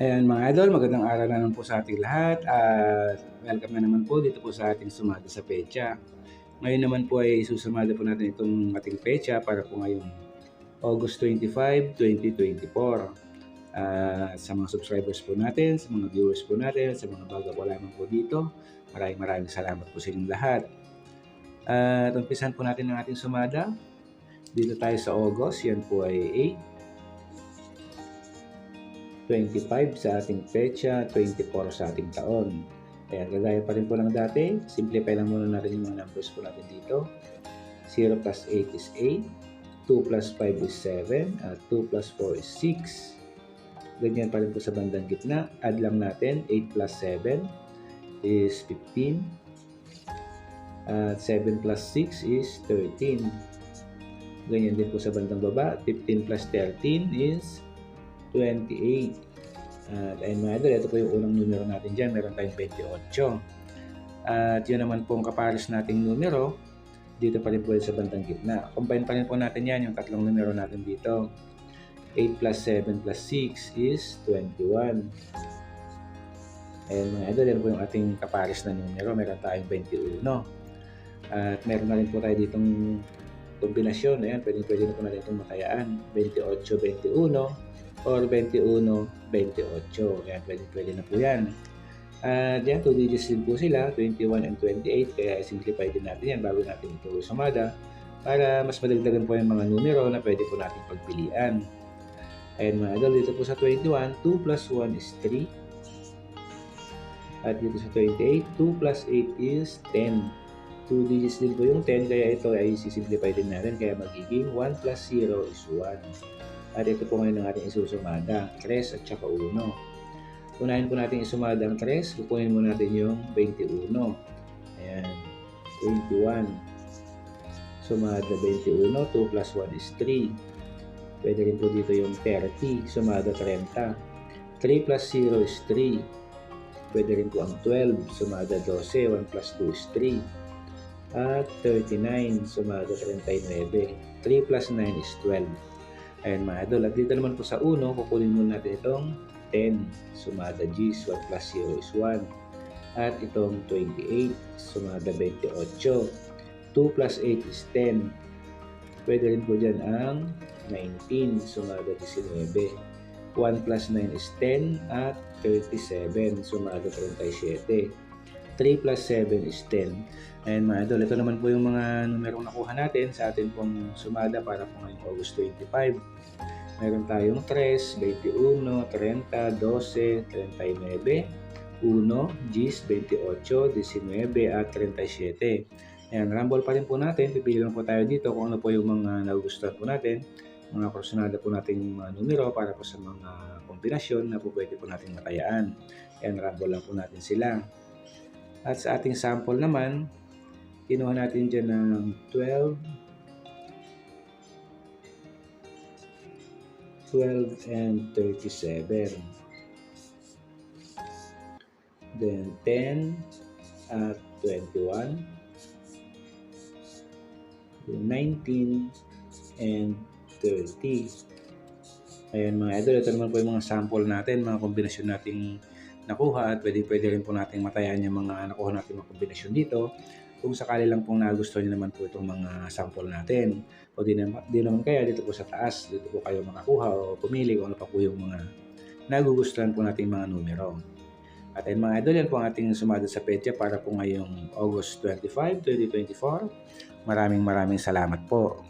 Ayan mga idol, magandang araw na naman po sa ating lahat at welcome na naman po dito po sa ating sumada sa pecha. Ngayon naman po ay susumada po natin itong ating pecha para po ngayong August 25, 2024. Ah, sa mga subscribers po natin, sa mga viewers po natin, sa mga bago po lamang po dito, maraming maraming salamat po sa inyong lahat. At umpisan po natin ang ating sumada. Dito tayo sa August, yan po ay 8, 25 sa ating pecha, 24 sa ating taon. Ayan, gagaya pa rin po ng dati. Simplify lang muna natin yung mga numbers po natin dito. 0 plus 8 is 8. 2 plus 5 is 7. At 2 plus 4 is 6. Ganyan pa rin po sa bandang gitna. Add lang natin. 8 plus 7 is 15. At 7 plus 6 is 13. Ganyan din po sa bandang baba. 15 plus 13 is 28. At ayun mga idol, ito po yung unang numero natin dyan. Meron tayong 28. At yun naman po ang kapares nating numero. Dito pa rin po sa bandang gitna. Combine pa rin po natin yan, yung tatlong numero natin dito. 8 plus 7 plus 6 is 21. Ayan mga idol, yan po yung ating kapares na numero. Meron tayong 21. At meron na rin po tayo ditong kombinasyon. Ayan, pwede, pwede na po natin itong matayaan. 28, 21 or 21, 28. Ayan, pwede, pwede na po yan. At yan, 2 digits din po sila, 21 and 28. Kaya simplify din natin yan bago natin ito sumada para mas madagdagan po yung mga numero na pwede po natin pagpilian. Ayan mga idol, dito po sa 21, 2 plus 1 is 3. At dito sa 28, 2 plus 8 is 10. 2 digits din po yung 10, kaya ito ay sisimplify din natin. Kaya magiging 1 plus 0 is 1. At ito po ngayon ang ating isusumada, 3 at saka 1. Unahin po natin isumada ang 3, kukunin mo natin yung 21. Ayan, 21. Sumada 21, 2 plus 1 is 3. Pwede rin po dito yung 30, sumada 30. 3 plus 0 is 3. Pwede rin po ang 12, sumada 12, 1 plus 2 is 3. At 39, sumada 39. 3 plus 9 is 12. Ayan mga idol. At dito naman po sa 1, kukunin muna natin itong 10. Sumada G's, 1 plus 0 is 1. At itong 28, sumada 28. 2 plus 8 is 10. Pwede rin po dyan ang 19, sumada 19. 1 plus 9 is 10 at 37, sumada 37. 3 plus 7 is 10. Ayan mga idol, ito naman po yung mga numerong nakuha natin sa atin pong sumada para po ngayong August 25. Meron tayong 3, 21, 30, 12, 39, 1, G's, 28, 19, at 37. Ayan, rumble pa rin po natin. Pipili lang po tayo dito kung ano po yung mga nagugustuhan po natin. Mga personada po nating mga numero para po sa mga kombinasyon na po pwede po natin matayaan. Ayan, rumble lang po natin sila. At sa ating sample naman, kinuha natin dyan ng 12, 12 and 37. Then 10 at 21. Then 19 and 30. Ayan mga idol, ito naman po yung mga sample natin, mga kombinasyon nating nakuha at pwede, pwede rin po nating matayan yung mga nakuha natin mga kombinasyon dito kung sakali lang pong nagustuhan nyo naman po itong mga sample natin. O di naman, di naman kaya dito po sa taas, dito po kayo makakuha o pumili kung ano pa po yung mga nagugustuhan po nating mga numero. At ayun mga idol, yan po ang ating sumada sa petya para po ngayong August 25, 2024. Maraming maraming salamat po.